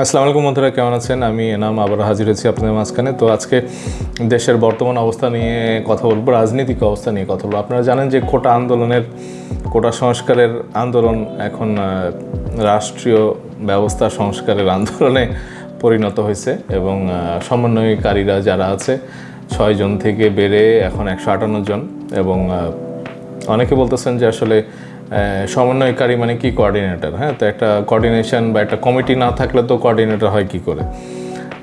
আসসালামু আলাইকুম বন্ধুরা, কেমন আছেন? আমি এনাম আবার হাজির হয়েছি আপনাদের মাঝখানে। তো আজকে দেশের বর্তমান অবস্থা নিয়ে কথা বলব, রাজনৈতিক অবস্থা নিয়ে কথা বলব। আপনারা জানেন যে কোটা আন্দোলনের, কোটা সংস্কারের আন্দোলন এখন রাষ্ট্রীয় ব্যবস্থা সংস্কারের আন্দোলনে পরিণত হয়েছে এবং সমন্বয়কারীরা যারা আছে ছয়জন থেকে বেড়ে এখন একশো আটান্ন জন এবং অনেকে বলতেছেন যে আসলে সমন্বয়কারী মানে কি কোঅর্ডিনেটর হ্যাঁ তো একটা কোঅর্ডিনেশন বা একটা কমিটি না থাকলে তো কোঅর্ডিনেটর হয় কি করে?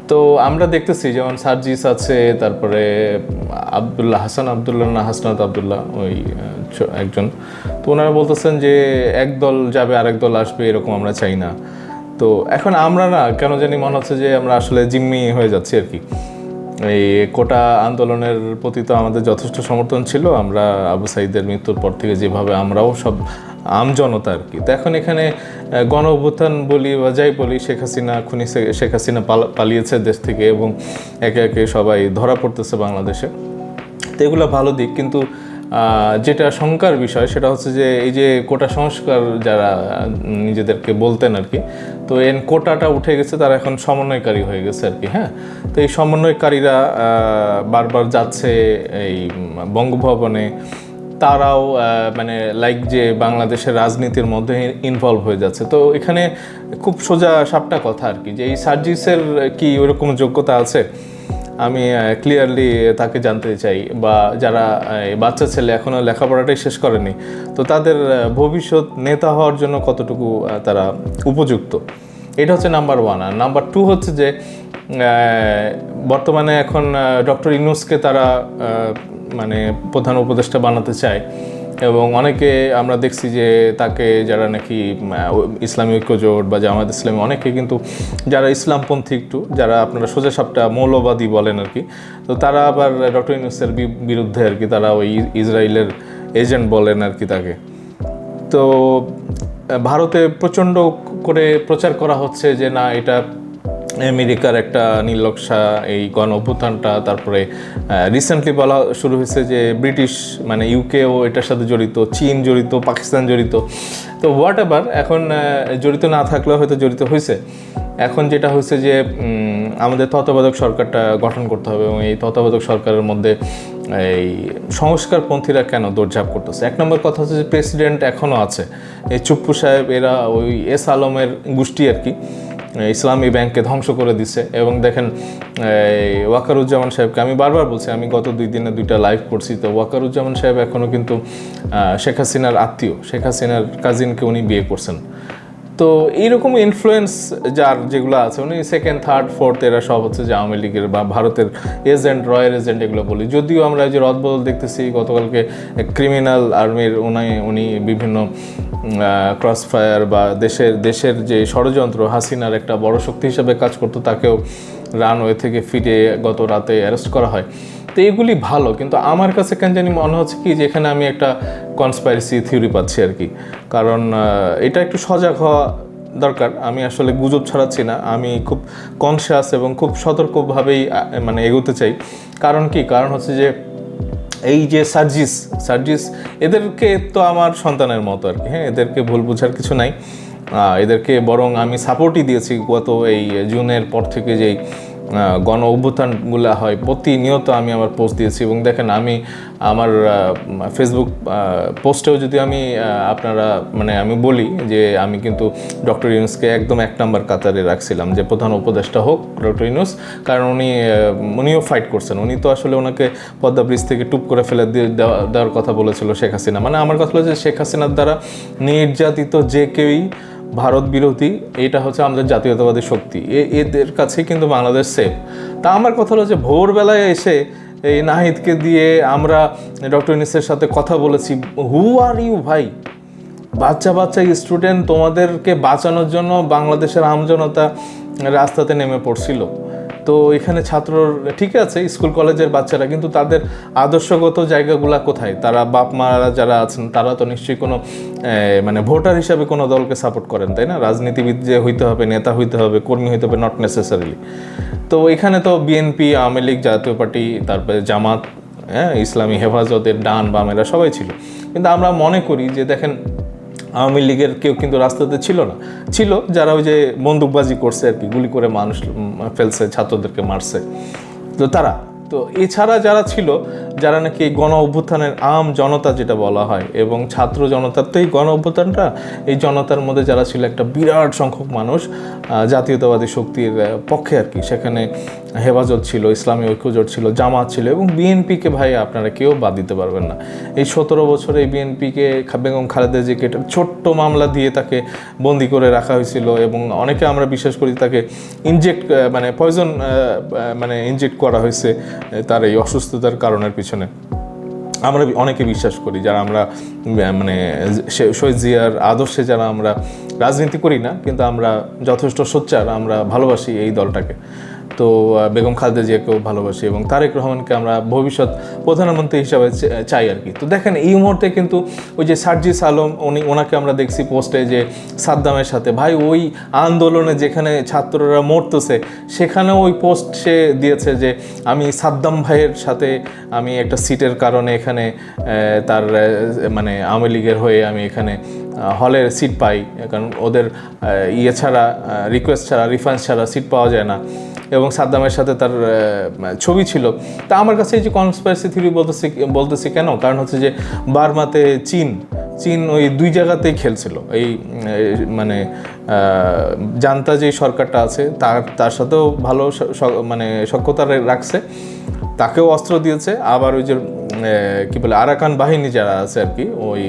তো আমরা দেখতেছি, যেমন সার্জিস আছে, তারপরে আবদুল্লাহ, হাসান আবদুল্লাহ না হাসনাত আবদুল্লাহ, ওই একজন। তো ওনারা বলতেছেন যে এক দল যাবে, আরেক দল আসবে, এরকম আমরা চাই না। তো এখন আমরা না, কেন জানি মনে হচ্ছে যে আমরা আসলে জিম্মি হয়ে যাচ্ছি আর কি। এই কোটা আন্দোলনের প্রতি তো আমাদের যথেষ্ট সমর্থন ছিল। আমরা আবু সাইদের মৃত্যুর পর থেকে যেভাবে আমরাও সব আমজনতা আর কি। তো এখন এখানে গণ অভ্যুত্থান বলি বা যাই বলি, শেখ হাসিনা, খুনি শেখ হাসিনা পালিয়েছে দেশ থেকে এবং একে একে সবাই ধরা পড়তেছে বাংলাদেশে। তো এগুলো ভালো দিক, কিন্তু যেটা শঙ্কার বিষয়, সেটা হচ্ছে যে এই যে কোটা সংস্কার যারা নিজেদেরকে বলতেন আর কি, তো এন কোটাটা উঠে গেছে, তারা এখন সমন্বয়কারী হয়ে গেছে আর কি হ্যাঁ? তো এই সমন্বয়কারীরা বারবার যাচ্ছে এই বঙ্গভবনে। তারাও মানে লাইক যে বাংলাদেশের রাজনীতির মধ্যে ইনভলভ হয়ে যাচ্ছে। তো এখানে খুব সোজা সাপটা কথা আর কি, যে এই সার্জিসের কি ওরকম যোগ্যতা আছে? আমি ক্লিয়ারলি তাকে জানতে চাই বা যারা বাচ্চা ছেলে এখনও লেখাপড়াটাই শেষ করেনি, তো তাদের ভবিষ্যৎ নেতা হওয়ার জন্য কতটুকু তারা উপযুক্ত? এটা হচ্ছে নাম্বার ওয়ান আর নাম্বার টু হচ্ছে যে বর্তমানে এখন ডক্টর ইনুসকে তারা মানে প্রধান উপদেষ্টা বানাতে চায়। এবং অনেকে আমরা দেখছি যে তাকে যারা নাকি ইসলামী ঐক্যজোট বা জামাত ইসলামী, অনেকে কিন্তু যারা ইসলামপন্থী একটু, যারা আপনারা সোজা সাপটা মৌলবাদী বলেন আর কি, তো তারা আবার ডক্টর ইউনুসের বিরুদ্ধে আর কি তারা ওই ইসরায়েলের এজেন্ট বলেন আর কি তাকে। তো ভারতে প্রচণ্ড করে প্রচার করা হচ্ছে যে না, এটা আমেরিকার একটা নির্লক্ষা এই গণ অভ্যুত্থানটা, তারপরে রিসেন্টলি বলা শুরু হয়েছে যে ব্রিটিশ মানে ইউকেও এটার সাথে জড়িত, চীন জড়িত, পাকিস্তান জড়িত। তো হোয়াট এভার এখন জড়িত না থাকলেও হয়তো জড়িত হয়েছে। এখন যেটা হয়েছে যে আমাদের তত্ত্বাবধায়ক সরকারটা গঠন করতে হবে এবং এই তত্ত্বাবধায়ক সরকারের মধ্যে, এই সংস্কারপন্থীরা কেন দৌড়ঝাঁপ করতেছে? এক নম্বর কথা হচ্ছে যে প্রেসিডেন্ট এখনও আছে। এই চুপ্পু সাহেব, এরা ওই এস আলমের গোষ্ঠী আর কি। ইসলামী ব্যাংককে ধ্বংস করে দিছে। এবং দেখেন ওয়াকারুজ্জামান সাহেবকে আমি বারবার বলছি, আমি গত দুই দিনে দুইটা লাইভ করছি, তো ওয়াকারুজ্জামান সাহেব এখনও কিন্তু শেখ হাসিনার আত্মীয়, শেখ হাসিনার কাজিনকে উনি বিয়ে করছেন। তো এইরকম ইনফ্লুয়েন্স যার যেগুলো আছে, উনি সেকেন্ড থার্ড ফোর্থ এরা সব হচ্ছে যে আওয়ামী লীগের বা ভারতের এজেন্ট রয়্যাল এজেন্ট এগুলো বলি। যদিও আমরা যে রদবদল দেখতেছি, গতকালকে ক্রিমিনাল আর্মির উনি উনি বিভিন্ন ক্রস ফায়ার বা দেশের দেশের যে ষড়যন্ত্র, হাসিনার একটা বড় শক্তি হিসেবে কাজ করতো, তাকেও রানওয়ে থেকে ফিরে গত রাতে অ্যারেস্ট করা হয়। তো এগুলি ভালো, কিন্তু আমার কাছে কেন জানি মনে হচ্ছে কি যে এখানে আমি একটা কনস্পাইরেসি থিওরি পাচ্ছি আর কি। কারণ এটা একটু সজাগ হওয়া দরকার। আমি আসলে গুজব ছড়াচ্ছি না। আমি খুব কনসিয়াস এবং খুব সতর্কভাবেই মানে এগোতে চাই। কারণ কি? কারণ হচ্ছে যে এই যে সার্জিস সার্জিস এদেরকে তো আমার সন্তানের মতো আর কি। হ্যাঁ এদেরকে ভুল বোঝার কিছু নাই। এদেরকে বরং আমি সাপোর্টই দিয়েছি গত এই জুনের পর থেকে যেই গণ অভ্যুত্থানগুলো হয়, প্রতিনিয়ত আমি আমার পোস্ট দিয়েছি এবং দেখেন আমি আমার ফেসবুক পোস্টেও যদি আমি আপনারা মানে আমি বলি যে আমি কিন্তু ডক্টর ইউনুসকে একদম এক নাম্বার কাতারে রাখছিলাম যে প্রধান উপদেষ্টা হোক ডক্টর ইউনুস কারণ উনি উনিও ফাইট করছেন। উনি তো আসলে ওনাকে পদ্মা ব্রিজ থেকে টুপ করে ফেলে দেওয়ার কথা বলেছিল শেখ হাসিনা। মানে আমার কথা হলো যে শেখ হাসিনার দ্বারা নির্যাতিত যে কেউই ভারত বিরোধী এটা হচ্ছে আমাদের জাতীয়তাবাদী শক্তি। এদের কাছে কিন্তু বাংলাদেশ সেফ তা আমার কথা হলো যে ভোরবেলায় এসে এই নাহিদকে দিয়ে আমরা ডক্টর ইনিসের সাথে কথা বলেছি হু আর ইউ ভাই? বাচ্চা বাচ্চা স্টুডেন্ট তোমাদেরকে বাঁচানোর জন্য বাংলাদেশের আমজনতা রাস্তাতে নেমে পড়ছিল। তো এখানে ছাত্র ঠিক আছে, স্কুল কলেজের বাচ্চারা, কিন্তু তাদের আদর্শগত জায়গাগুলা কোথায়? তারা বাপ মারা যারা আছেন, তারা তো নিশ্চয়ই কোনো মানে ভোটার হিসাবে কোনো দলকে সাপোর্ট করেন, তাই না? রাজনীতিবিদ যে হইতে হবে, নেতা হইতে হবে, কর্মী হইতে হবে নট নেসেসারিলি তো এখানে তো বিএনপি আওয়ামী লীগ, জাতীয় পার্টি, তারপরে জামাত হ্যাঁ ইসলামী হেফাজতের ডান বামেরা সবাই ছিল। কিন্তু আমরা মনে করি যে, দেখেন আওয়ামী লীগের কেউ কিন্তু রাস্তাতে ছিল না। ছিল যারা ওই যে বন্দুকবাজি করছে আর কি, গুলি করে মানুষ ফেলছে, ছাত্রদেরকে মারছে। তো তারা, তো এছাড়া যারা ছিল, যারা নাকি গণ অভ্যুত্থানের আম জনতা যেটা বলা হয়, এবং ছাত্র জনতার তো এই গণ অভ্যুত্থানটা, এই জনতার মধ্যে যারা ছিল একটা বিরাট সংখ্যক মানুষ জাতীয়তাবাদী শক্তির পক্ষে আর কি, সেখানে হেফাজত ছিল, ইসলামী ঐক্যজোট ছিল, জামাত ছিল এবং বিএনপিকে ভাই আপনারা কেউ বাদ দিতে পারবেন না। এই সতেরো বছরে এই বিএনপিকে বেগম খালেদা জিকে ছোট্ট মামলা দিয়ে তাকে বন্দি করে রাখা হয়েছিল এবং অনেকে আমরা বিশ্বাস করি তাকে ইনজেক্ট মানে পয়জন মানে ইনজেক্ট করা হয়েছে তার এই অসুস্থতার কারণের পিছনে। আমরা অনেকে বিশ্বাস করি যারা আমরা মানে শহীদ জিয়ার আদর্শে যারা আমরা রাজনীতি করি না, কিন্তু আমরা যথেষ্ট সোচ্চার, আমরা ভালোবাসি এই দলটাকে। তো বেগম খালেদা জিয়াকেও ভালোবাসি এবং তারেক রহমানকে আমরা ভবিষ্যৎ প্রধানমন্ত্রী হিসাবে চাই আর কি। তো দেখেন, এই মুহূর্তে কিন্তু ওই যে সার্জিস আলম, উনি, ওনাকে আমরা দেখছি পোস্টে যে সাদ্দামের সাথে, ভাই, ওই আন্দোলনে যেখানে ছাত্ররা মরতেছে, সেখানেও ওই পোস্ট সে দিয়েছে যে, আমি সাদ্দাম ভাইয়ের সাথে আমি একটা সিটের কারণে এখানে তার মানে আওয়ামী লীগের হয়ে আমি এখানে হলের সিট পাই, কারণ ওদের ইয়ে ছাড়া রিকোয়েস্ট ছাড়া রিফারেন্স ছাড়া সিট পাওয়া যায় না। এবং সাদ্দামের সাথে তার ছবি ছিল। তা আমার কাছে এই যে কনস্পারেসি থিওরি বলতেছি বলতেছি কেন? কারণ হচ্ছে যে বার্মাতে চীন চীন ওই দুই জায়গাতেই খেলছিল। এই মানে জানতা যে সরকারটা আছে, তার তার সাথেও ভালো মানে সক্ষতা রাখছে। তাকেও অস্ত্র দিয়েছে। আবার ওই যে কী বলে, আরাকান বাহিনী যারা আছে আর কি, ওই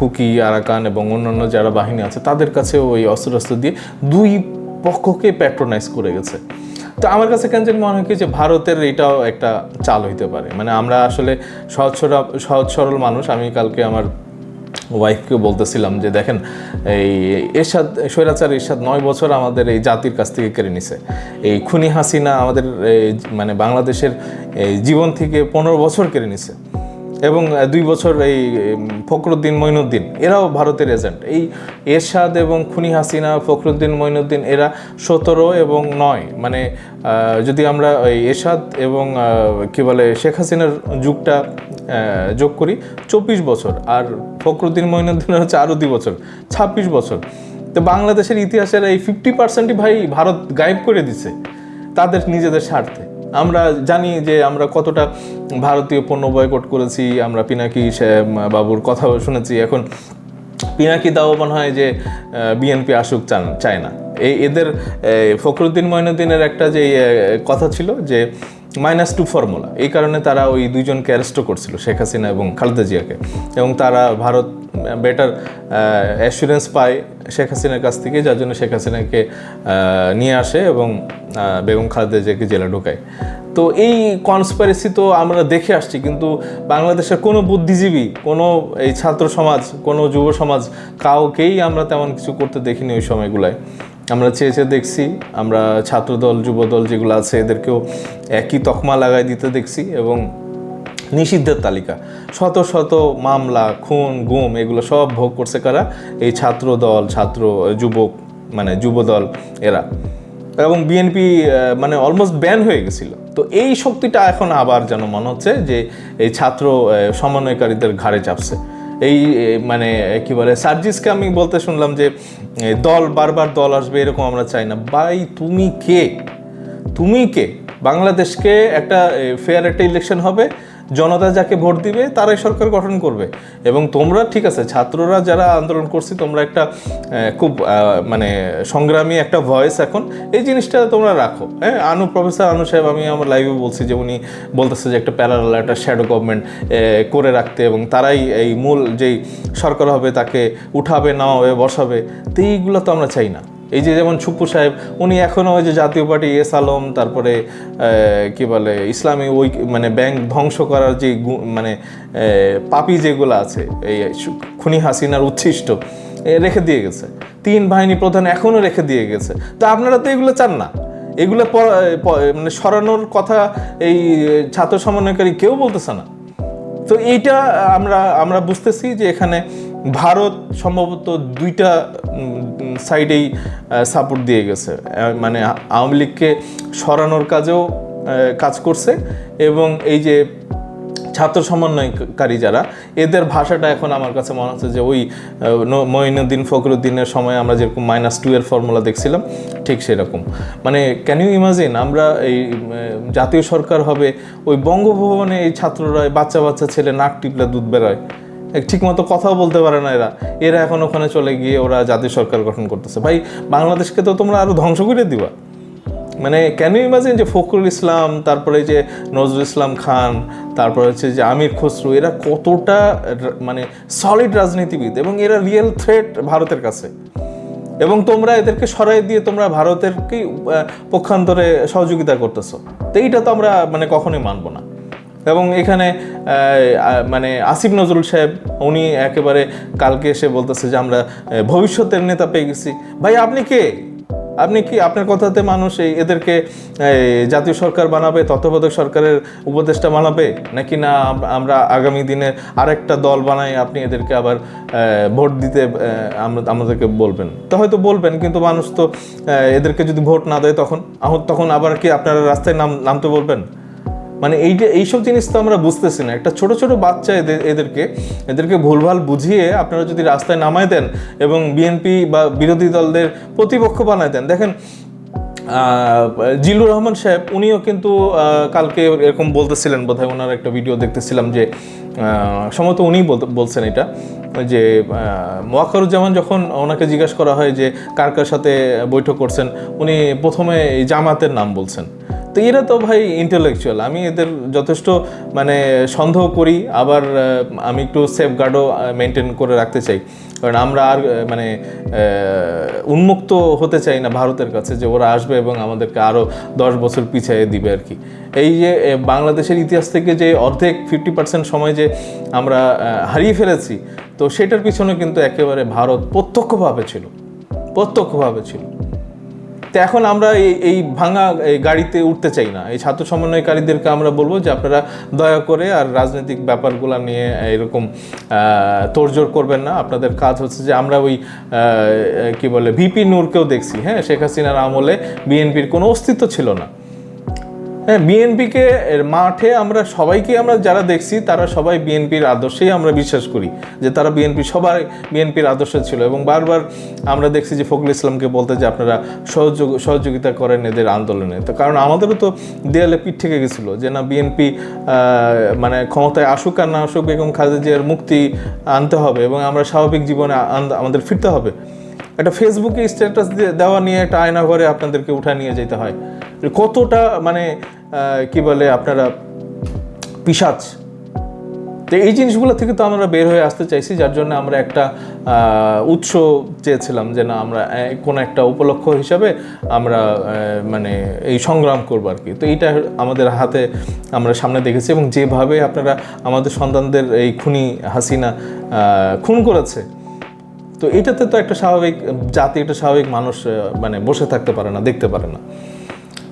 কুকি, আরাকান এবং অন্যান্য যারা বাহিনী আছে, তাদের কাছেও ওই অস্ত্র অস্ত্র দিয়ে দুই পক্ষকে প্যাট্রোনাইজ করে গেছে। তো আমার কাছে কেন যেন মনে হয় কি যে ভারতের এটাও একটা চাল হইতে পারে। মানে আমরা আসলে সহজ সরল মানুষ, আমি কালকে আমার ওয়াইফকে বলতেছিলাম যে, দেখেন, এই এরশাদ, স্বৈরাচার এরশাদ নয় বছর আমাদের এই জাতির কাছ থেকে কেড়ে নিছে। এই খুনি হাসিনা আমাদের মানে বাংলাদেশের জীবন থেকে পনেরো বছর কেড়ে নিছে এবং দুই বছর এই ফখরুদ্দিন মঈনুদ্দিন এরাও ভারতের এজেন্ট। এই এরশাদ এবং খুনি হাসিনা, ফখরুদ্দিন মঈনুদ্দিন এরা সতেরো এবং নয়। মানে যদি আমরা এই এরশাদ এবং কি বলে, শেখ হাসিনার যুগটা যোগ করি, চব্বিশ বছর। আর ফখরুদ্দিন মঈনুদ্দিনের হচ্ছে আরও দুই বছর, ছাব্বিশ বছর। তো বাংলাদেশের ইতিহাসের এই ফিফটি পার্সেন্টই ভাই ভারত গায়েব করে দিছে, তাদের নিজেদের স্বার্থে। আমরা জানি যে আমরা কতটা ভারতীয় পণ্য বয়কট করেছি, আমরা পিনাকি বাবুর কথা শুনেছি। এখন পিনাকি দাও মনে হয় যে বিএনপি আসুক, চান, চায় না। এই এদের ফখরুদ্দিন মঈনুদ্দিনের একটা যে কথা ছিল যে মাইনাস টু ফর্মুলা। এই কারণে তারা ওই দুইজনকে অ্যারেস্টও করছিল, শেখ হাসিনা এবং খালেদা জিয়াকে। এবং তারা ভারত বেটার অ্যাসুরেন্স পায় শেখ হাসিনার কাছ থেকে, যার জন্য শেখ হাসিনাকে নিয়ে আসে এবং বেগম খালেদা জিয়াকে জেলে ঢোকায়। তো এই কনস্পারেসি তো আমরা দেখে আসছি, কিন্তু বাংলাদেশের কোনো বুদ্ধিজীবী, কোনো এই ছাত্র সমাজ, কোনো যুব সমাজ, কাউকেই আমরা তেমন কিছু করতে দেখিনি ওই সময়গুলায়। আমরা চেয়ে চেয়ে দেখছি, আমরা ছাত্রদল, যুবদল যেগুলো আছে এদেরকেও একই তকমা লাগাই দিতে দেখছি এবং নিষিদ্ধের তালিকা। শত শত মামলা, খুন, গুম এগুলো সব ভোগ করছে কারা? এই ছাত্র দল ছাত্র, যুবক মানে যুবদল এরা। এবং বিএনপি মানে অলমোস্ট ব্যান হয়ে গেছিল। তো এই শক্তিটা এখন আবার যেন মনে হচ্ছে যে এই ছাত্র সমন্বয়কারীদের ঘাড়ে চাপছে। এই মানে কি বলে, সার্জিসকে আমি বলতে শুনলাম যে দল, বারবার দল আসবে, এরকম আমরা চাই না। বাই তুমি কে? তুমি কে? বাংলাদেশকে একটা ফেয়ার একটা ইলেকশন হবে জনতা যাকে ভোট দিবে, তারাই সরকার গঠন করবে। এবং তোমরা, ঠিক আছে, ছাত্ররা যারা আন্দোলন করছি, তোমরা একটা খুব মানে সংগ্রামী একটা ভয়েস এখন। এই জিনিসটা তোমরা রাখো। হ্যাঁ আনু, প্রফেসর আনু সাহেব, আমি আমার লাইভে বলছি যে উনি বলতেছে যে একটা প্যারালাল একটা শ্যাডো গভর্নমেন্ট করে রাখতে এবং তারাই এই মূল যেই সরকার হবে, তাকে উঠাবে, নামাবে, বসাবে, তো এইগুলো তো আমরা চাই না। এই যে যেমন ছুপ্পু সাহেব, উনি এখনও ওই যে জাতীয় পার্টি এস আলম, তারপরে কি বলে, ইসলামী ওই মানে ব্যাংক ধ্বংস করার যে মানে পাপি যেগুলো আছে, এই খুনি হাসিনার উচ্ছিষ্ট রেখে দিয়ে গেছে। তিন বাহিনী প্রধান এখনও রেখে দিয়ে গেছে। তো আপনারা তো এগুলো চান না। এগুলো মানে সরানোর কথা এই ছাত্র সমন্বয়কারী কেউ বলতেছে না। তো এইটা আমরা আমরা বুঝতেছি যে এখানে ভারত সম্ভবত দুইটা সাইডেই সাপোর্ট দিয়ে গেছে। মানে আওয়ামী লীগকে সরানোর কাজেও কাজ করছে এবং এই যে ছাত্র সমন্বয়কারী যারা, এদের ভাষাটা এখন আমার কাছে মনে হচ্ছে যে ওই মঈনুদ্দিন ফখরুদ্দিনের সময় আমরা যেরকম মাইনাস টু এর ফর্মুলা দেখছিলাম, ঠিক সেরকম। মানে ক্যান ইউ ইমাজিন আমরা এই জাতীয় সরকার হবে, ওই বঙ্গভবনে এই ছাত্ররা, বাচ্চা বাচ্চা ছেলে নাক টিপলে দুধ বেরোয়। ঠিক মতো কথাও বলতে পারে না এরা। এরা এখন ওখানে চলে গিয়ে ওরা জাতীয় সরকার গঠন করতেছে। ভাই, বাংলাদেশকে তো তোমরা আরও ধ্বংস করে দিবা। মানে ক্যান ইউ ইমাজিন যে ফখরুল ইসলাম, তারপরে যে নজরুল ইসলাম খান, তারপরে হচ্ছে যে আমির খসরু, এরা কতটা মানে সলিড রাজনীতিবিদ এবং এরা রিয়েল থ্রেট ভারতের কাছে। এবং তোমরা এদেরকে সরাই দিয়ে তোমরা ভারতেরকেই পক্ষান্তরে সহযোগিতা করতেছো। তো এইটা তো আমরা মানে কখনোই মানবো না। এবং এখানে মানে আসিফ নজরুল সাহেব, উনি একেবারে কালকে এসে বলতেছে যে আমরা ভবিষ্যতের নেতা পেয়ে গেছি। ভাই, আপনি কে? আপনি কি, আপনার কথাতে মানুষ এই এদেরকে জাতীয় সরকার বানাবে, তত্ত্বাবধায়ক সরকারের উপদেষ্টা বানাবে? নাকি না আমরা আগামী দিনে আরেকটা দল বানাই, আপনি এদেরকে আবার ভোট দিতে আমাদেরকে বলবেন? তো হয়তো বলবেন, কিন্তু মানুষ তো এদেরকে যদি ভোট না দেয় তখন তখন আবার কি আপনারা রাস্তায় নাম, নামতে বলবেন? মানে এই যে এইসব জিনিস তো আমরা বুঝতেছি না। একটা ছোট ছোট বাচ্চা এদের এদেরকে এদেরকে ভুলভাল বুঝিয়ে আপনারা যদি রাস্তায় নামায় দেন এবং বিএনপি বা বিরোধী দলদের প্রতিপক্ষ বানায় দেন। দেখেন আহ, জিল্লুর রহমান সাহেব উনিও কিন্তু কালকে এরকম বলতেছিলেন বোধহয় ওনার একটা ভিডিও দেখতেছিলাম যে সম্ভবত উনিই বলছেন এটা যে মোয়াক্কারুজ্জামান যখন ওনাকে জিজ্ঞাসা করা হয় যে কার কার সাথে বৈঠক করছেন উনি প্রথমে জামাতের নাম বলছেন। তো এরা তো ভাই ইন্টেলেকচুয়াল আমি এদের যথেষ্ট মানে সন্দেহ করি। আবার আমি একটু সেফ গার্ডও মেনটেন করে রাখতে চাই। কারণ আমরা আর মানে উন্মুক্ত হতে চাই না ভারতের কাছে যে ওরা আসবে এবং আমাদেরকে আরও দশ বছর পিছিয়ে দিবে আর কি। এই যে বাংলাদেশের ইতিহাস থেকে যে অর্ধেক ফিফটি পার্সেন্ট সময় যে আমরা হারিয়ে ফেলেছি, তো সেটার পিছনে কিন্তু একেবারে ভারত প্রত্যক্ষভাবে ছিল। প্রত্যক্ষভাবে ছিল। তো এখন আমরা এই এই ভাঙা, এই গাড়িতে উঠতে চাই না। এই ছাত্র সমন্বয়কারীদেরকে আমরা বলব যে আপনারা দয়া করে আর রাজনৈতিক ব্যাপারগুলো নিয়ে এরকম তোড়জোড় করবেন না। আপনাদের কাজ হচ্ছে যে আমরা ওই কি বলে, ভিপি নূরকেও দেখছি। হ্যাঁ শেখ হাসিনার আমলে বিএনপির কোনো অস্তিত্ব ছিল না। হ্যাঁ বিএনপিকে মাঠে আমরা সবাইকে আমরা যারা দেখছি, তারা সবাই বিএনপির আদর্শেই আমরা বিশ্বাস করি যে তারা বিএনপি সবাই বিএনপির আদর্শ ছিল এবং বারবার আমরা দেখছি যে ফখরুল ইসলামকে বলতে যে আপনারা সহযোগ, সহযোগিতা করেন এদের আন্দোলনে। তো কারণ আমাদেরও তো দেয়ালে পিঠ থেকে গেছিল যে না বিএনপি মানে ক্ষমতায় আসুক আর না আসুক বেগম খালেদা জিয়ার মুক্তি আনতে হবে এবং আমরা স্বাভাবিক জীবনে আমাদের ফিরতে হবে। একটা ফেসবুকে স্ট্যাটাস দেওয়া নিয়ে একটা আয়না ঘরে আপনাদেরকে উঠা নিয়ে যেতে হয়। কতটা মানে কি বলে আপনারা পিসাচ। তো এই জিনিসগুলো থেকে তো আমরা বের হয়ে আসতে চাইছি, যার জন্য আমরা একটা উৎস চেয়েছিলাম যে না, আমরা কোনো একটা উপলক্ষ হিসাবে আমরা মানে এই সংগ্রাম করব আর কি। তো এইটা আমাদের হাতে আমরা সামনে দেখেছি এবং যেভাবে আপনারা আমাদের সন্তানদের এই খুনি হাসিনা খুন করেছে তো এটাতে তো একটা স্বাভাবিক, জাতি একটা স্বাভাবিক মানুষ মানে বসে থাকতে পারে না, দেখতে পারে না।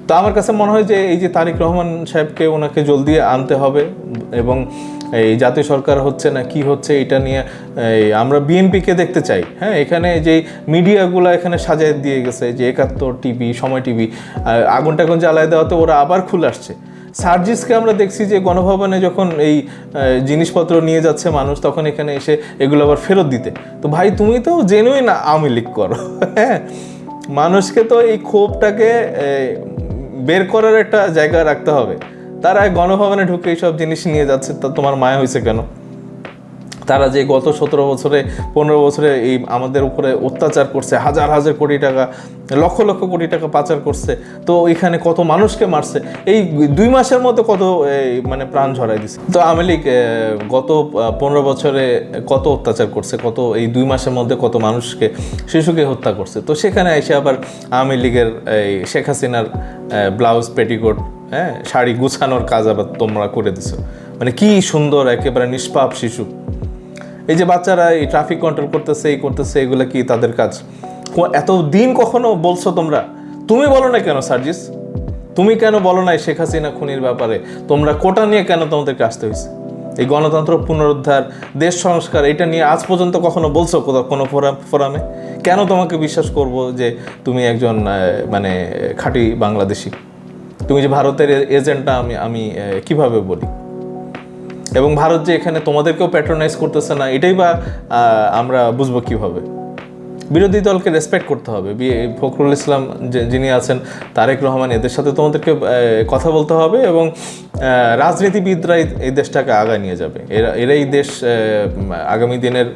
তো আমার কাছে মনে হয় যে এই যে তারিক রহমান সাহেবকে ওনাকে জলদি আনতে হবে এবং এই জাতীয় সরকার হচ্ছে না, কি হচ্ছে এটা নিয়ে আমরা বিএনপিকে দেখতে চাই। হ্যাঁ এখানে যে মিডিয়াগুলো এখানে সাজায় দিয়ে গেছে যে একাত্তর টিভি, সময় টিভি আগুন টাগুন জ্বালায় দেওয়াতে ওরা আবার খুলে আসছে। সার্জিসকে আমরা দেখছি যে গণভবনে যখন এই জিনিসপত্র নিয়ে যাচ্ছে মানুষ, তখন এখানে এসে এগুলো আবার ফেরত দিতে। তো ভাই, তুমি তো জেনুইন আওয়ামী লীগ করো। হ্যাঁ? মানুষকে তো এই ক্ষোভটাকে বের করার একটা জায়গা রাখতে হবে। তারা গণভবনে ঢুকে এইসব জিনিস নিয়ে যাচ্ছে, তা তোমার মায়া হয়েছে কেন? তারা যে গত সতেরো বছরে পনেরো বছরে এই আমাদের উপরে অত্যাচার করছে হাজার হাজার কোটি টাকা লক্ষ লক্ষ কোটি টাকা পাচার করছে তো এখানে কত মানুষকে মারছে এই দুই মাসের মধ্যে কত এই, মানে প্রাণ ঝরাই দিছে। তো আওয়ামী লীগ গত পনেরো বছরে কত অত্যাচার করছে কত এই দুই মাসের মধ্যে কত মানুষকে শিশুকে হত্যা করছে তো সেখানে এসে আবার আওয়ামী লীগের এই শেখ হাসিনার ব্লাউজ পেটিকোট হ্যাঁ শাড়ি গুছানোর কাজ আবার তোমরা করে দিছো। মানে কি সুন্দর একেবারে নিষ্পাপ শিশু। এই যে বাচ্চারা এই ট্রাফিক কন্ট্রোল করতেছে, এই করতেছে, এগুলো কি তাদের কাজ? এত দিন কখনো বলছো তোমরা? তুমি বলো না কেন, সার্জিস? তুমি কেন বলো না শেখ হাসিনা খুনির ব্যাপারে? তোমরা কোটা নিয়ে কেন তোমাদেরকে আসতে হয়েছে এই গণতন্ত্র পুনরুদ্ধার, দেশ সংস্কার, এটা নিয়ে আজ পর্যন্ত কখনো বলছো কোথাও, কোনো ফোরাম, ফোরামে? কেন তোমাকে বিশ্বাস করব যে তুমি একজন মানে খাঁটি বাংলাদেশি? তুমি যে ভারতের এজেন্টটা, আমি আমি কীভাবে বলি? এবং ভারত যে এখানে তোমাদেরকেও প্যাট্রোনাইজ করতেছে না এটাই বা আমরা বুঝব কীভাবে? বিরোধী দলকে রেসপেক্ট করতে হবে। ফখরুল ইসলাম যিনি আছেন তারেক রহমান এদের সাথে তোমাদেরকে কথা বলতে হবে এবং আহ, রাজনীতিবিদরাই এই দেশটাকে আগায় নিয়ে যাবে। এরা এরাই দেশ আগামী দিনের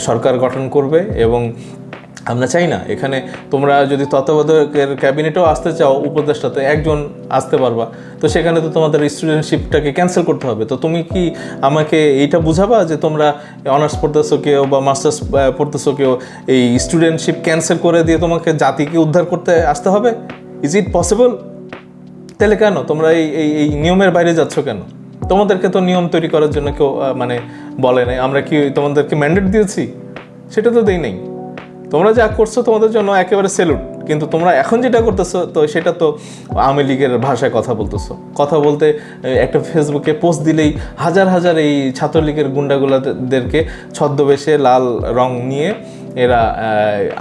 সরকার গঠন করবে এবং আমরা চাই না। এখানে তোমরা যদি তত্ত্বাবধায়কের ক্যাবিনেটেও আসতে চাও উপদেষ্টাতে, একজন আসতে পারবা। তো সেখানে তো তোমাদের স্টুডেন্টশিপটাকে ক্যান্সেল করতে হবে। তো তুমি কি আমাকে এইটা বুঝাবা যে তোমরা অনার্স পড়তেছো কেউ বা মাস্টার্স পড়তেছো কেউ, এই স্টুডেন্টশিপ ক্যান্সেল করে দিয়ে তোমাকে জাতিকে উদ্ধার করতে আসতে হবে? ইজ ইট পসিবল তাহলে কেন? তোমরা এই এই নিয়মের বাইরে যাচ্ছ কেন? তোমাদেরকে তো নিয়ম তৈরি করার জন্য কেউ মানে বলে নাই। আমরা কি তোমাদেরকে ম্যান্ডেট দিয়েছি? সেটা তো দেই নাই। তোমরা যা করছ তোমাদের জন্য একেবারে সেলুট কিন্তু তোমরা এখন যেটা করতেছো, তো সেটা তো আওয়ামী লীগের ভাষায় কথা বলতেছো। কথা বলতে একটা ফেসবুকে পোস্ট দিলেই হাজার হাজার এই ছাত্রলীগের গুন্ডাগুলাদেরকে ছদ্মবেশে লাল রং নিয়ে এরা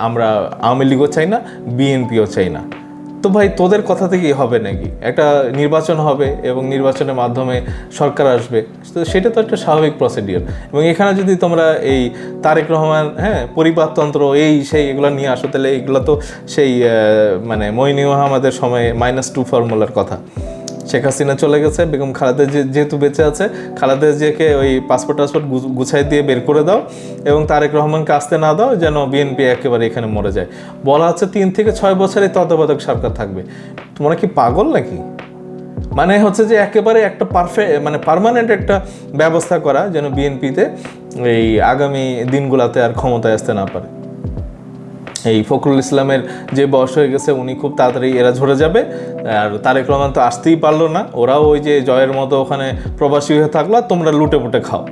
আমরা আওয়ামী লীগও চাই না, বিএনপিও চাই না। তো ভাই, তোদের কথা থেকেই হবে নাকি? একটা নির্বাচন হবে এবং নির্বাচনের মাধ্যমে সরকার আসবে। তো সেটা তো একটা স্বাভাবিক প্রসিডিওর এবং এখানে যদি তোমরা এই তারেক রহমান হ্যাঁ পরিবারতন্ত্র, এই সেই এগুলো নিয়ে আসো, তাহলে এগুলো তো সেই মানে মইনি আমাদের সময়ে মাইনাস টু ফর্মুলার কথা। শেখ হাসিনা চলে গেছে, বেগম খালেদা যেহেতু বেঁচে আছে, খালেদা জিয়াকে ওই পাসপোর্ট টাসপোর্ট গুছাই দিয়ে বের করে দাও এবং তারেক রহমানকে আসতে না দাও যেন বিএনপি একেবারে এখানে মরে যায়। বলা হচ্ছে তিন থেকে ছয় বছরে তত্ত্বাবধায়ক সরকার থাকবে। তোমরা কি পাগল নাকি? মানে হচ্ছে যে একেবারে একটা পারফেক্ট মানে পার্মানেন্ট একটা ব্যবস্থা করা যেন বিএনপিতে এই আগামী দিনগুলোতে আর ক্ষমতায় আসতে না পারে। এই ফখরুল ইসলামের যে বয়স হয়ে গেছে, উনি খুব তাড়াতাড়ি এরা ঝরে যাবে। আর তারেক রহমান তো আসতেই পারল না। ওরাও ওই যে জয়ের মতো ওখানে প্রবাসী হয়ে থাকল, আর তোমরা লুটে পুটে খাও।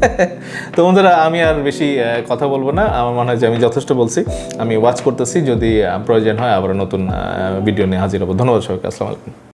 তো বন্ধুরা আমি আর বেশি কথা বলব না। আমার মনে হয় যে আমি যথেষ্ট বলছি। আমি ওয়াচ করতেছি। যদি প্রয়োজন হয় আবার নতুন ভিডিও নিয়ে হাজির হব। ধন্যবাদ সবাইকে। আসসালামু আলাইকুম।